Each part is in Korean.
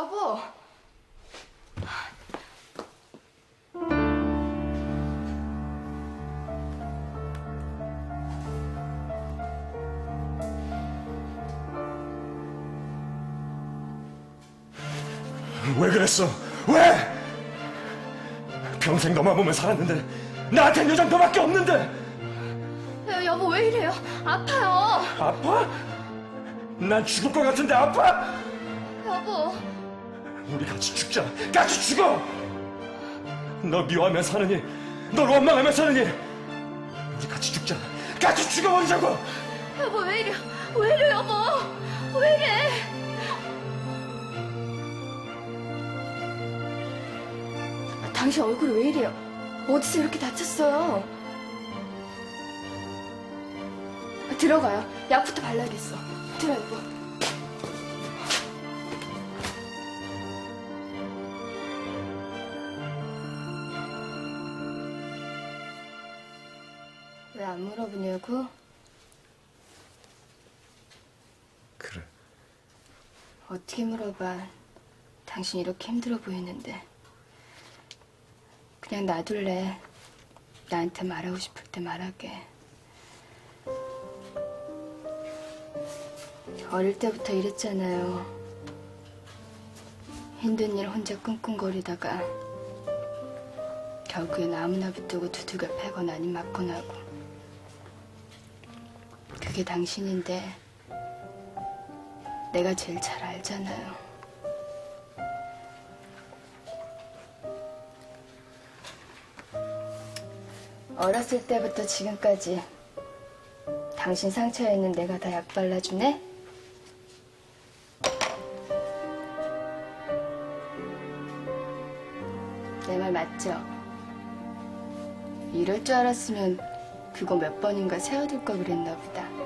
여보. 왜 그랬어? 왜? 평생 너만 보면 살았는데 나한텐 여장 너밖에 없는데 여, 여보 왜 이래요? 아파요. 아파? 난 죽을 것 같은데 아파? 여보. 우리 같이 죽자 같이 죽어 너 미워하며 사느니 널 원망하며 사느니 우리 같이 죽자 같이 죽어버리자고 여보 왜 이래? 왜 이래 여보? 왜 이래? 당신 얼굴이 왜 이래요? 어디서 이렇게 다쳤어요? 아, 들어가요. 약부터 발라야겠어. 들어 여보. 보냐고? 그래 어떻게 물어봐. 당신 이렇게 힘들어 보이는데. 그냥 놔둘래. 나한테 말하고 싶을 때 말하게. 어릴 때부터 이랬잖아요. 힘든 일 혼자 끙끙거리다가 결국엔 아무나 붙들고 두들겨 패거나 아님 맞거나 하고. 그게 당신인데 내가 제일 잘 알잖아요. 어렸을 때부터 지금까지 당신 상처에 있는 내가 다 약 발라주네? 내 말 맞죠? 이럴 줄 알았으면 그거 몇 번인가 세워둘 걸 그랬나 보다.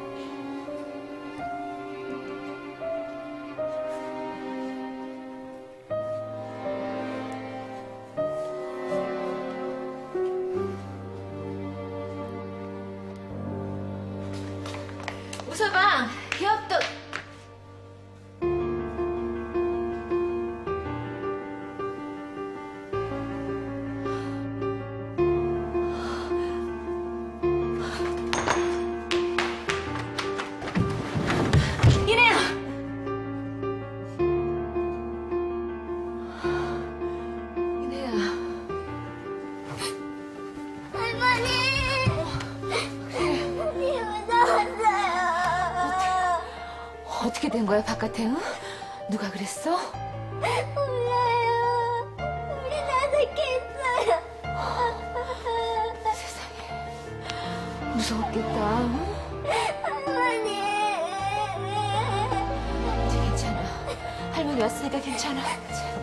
어떻게 된 거야 바깥에? 응? 누가 그랬어? 몰라요. 우리 나색했어요. 세상에 무서웠겠다. 응? 할머니! 이제 괜찮아. 할머니 왔으니까 괜찮아. 자,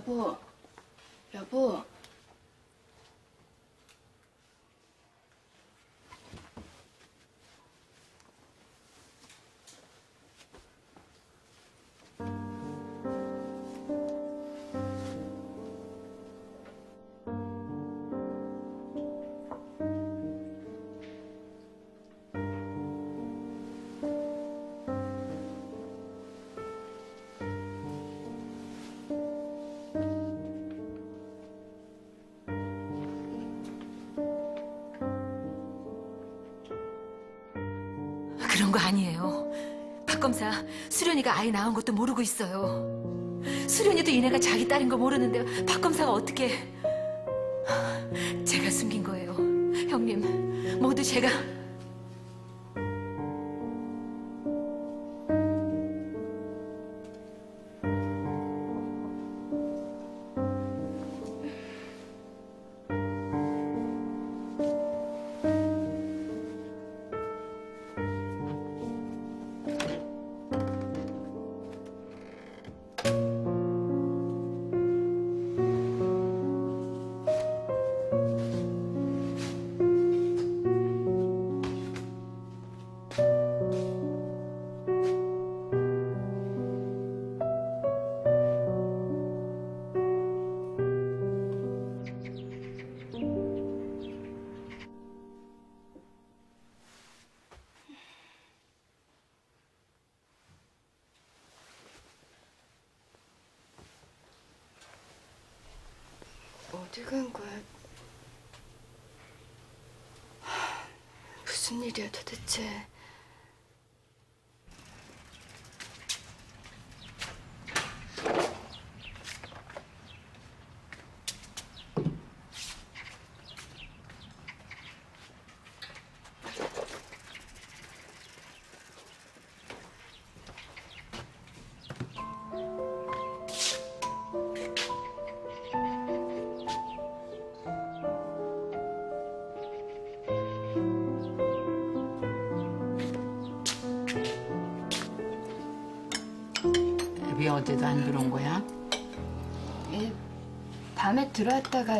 여보, 여보. 그런 거 아니에요. 박 검사, 수련이가 아이 낳은 것도 모르고 있어요. 수련이도 이내가 자기 딸인 거 모르는데 박 검사가 어떻게... 제가 숨긴 거예요. 형님, 모두 제가... 간 거야? 하, 무슨 일이야 도대체? 왜 어제도 안 들어온 거야? 예, 밤에 들어왔다가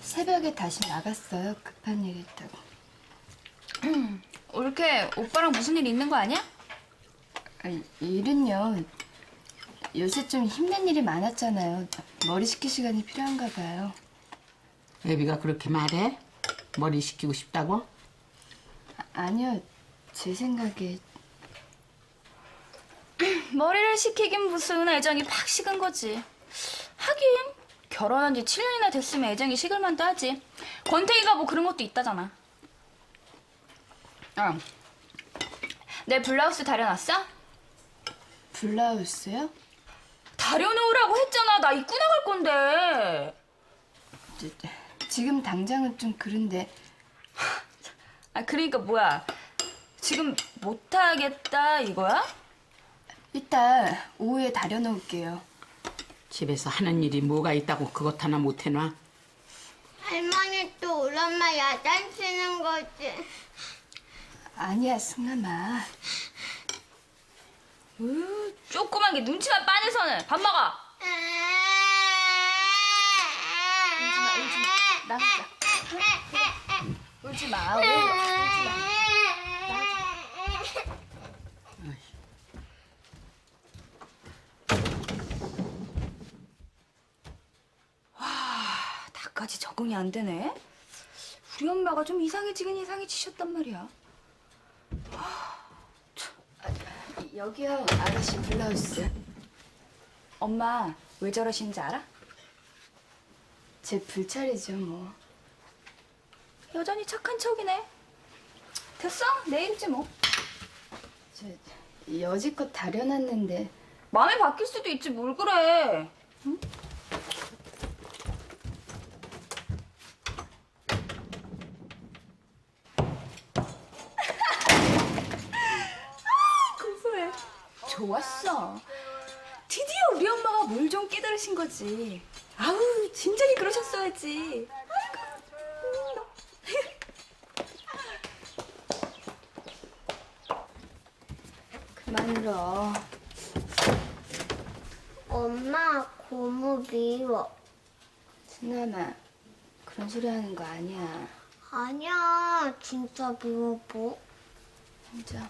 새벽에 다시 나갔어요. 급한 일 있다고. 올케 오빠랑 무슨 일 있는 거 아니야? 아, 일은요. 요새 좀 힘든 일이 많았잖아요. 머리 식힐 시간이 필요한가 봐요. 애비가 그렇게 말해? 머리 식히고 싶다고? 아, 아니요. 제 생각에 머리를 식히긴 무슨 애정이 팍 식은 거지. 하긴 결혼한 지 7년이나 됐으면 애정이 식을 만도 하지. 권태기가 뭐 그런 것도 있다잖아. 어. 내 블라우스 다려놨어? 블라우스요? 다려놓으라고 했잖아. 나 입고 나갈 건데. 저, 지금 당장은 좀 그런데 아 그러니까 뭐야? 지금 못하겠다 이거야? 이따 오후에 다려놓을게요. 집에서 하는 일이 뭐가 있다고 그것 하나 못 해놔? 할머니 또 우리 엄마 야단치는 거지. 아니야, 승남아. 으, 조그만 게 눈치만 빠져서는 밥 먹어. 나가자. 울지 마. 왜 울어? 울지 마. 적응이 안 되네. 우리 엄마가 좀 이상해지긴 이상해지셨단 말이야. 여기요, 아가씨 블라우스. 엄마 왜 저러시는지 알아? 제 불찰이죠, 뭐. 여전히 착한 척이네. 됐어? 내일이지 뭐. 저 여지껏 다려놨는데 마음이 바뀔 수도 있지 뭘 그래. 응? 아, 고소해. 좋았어. 드디어 우리 엄마가 뭘 좀 깨달으신 거지. 아우, 진작에 그러셨어야지. 아이고. 그만 울어. 엄마 고무 미워. 승남아, 그런 소리 하는 거 아니야. 아니야 진짜 미워 뭐. 앉아.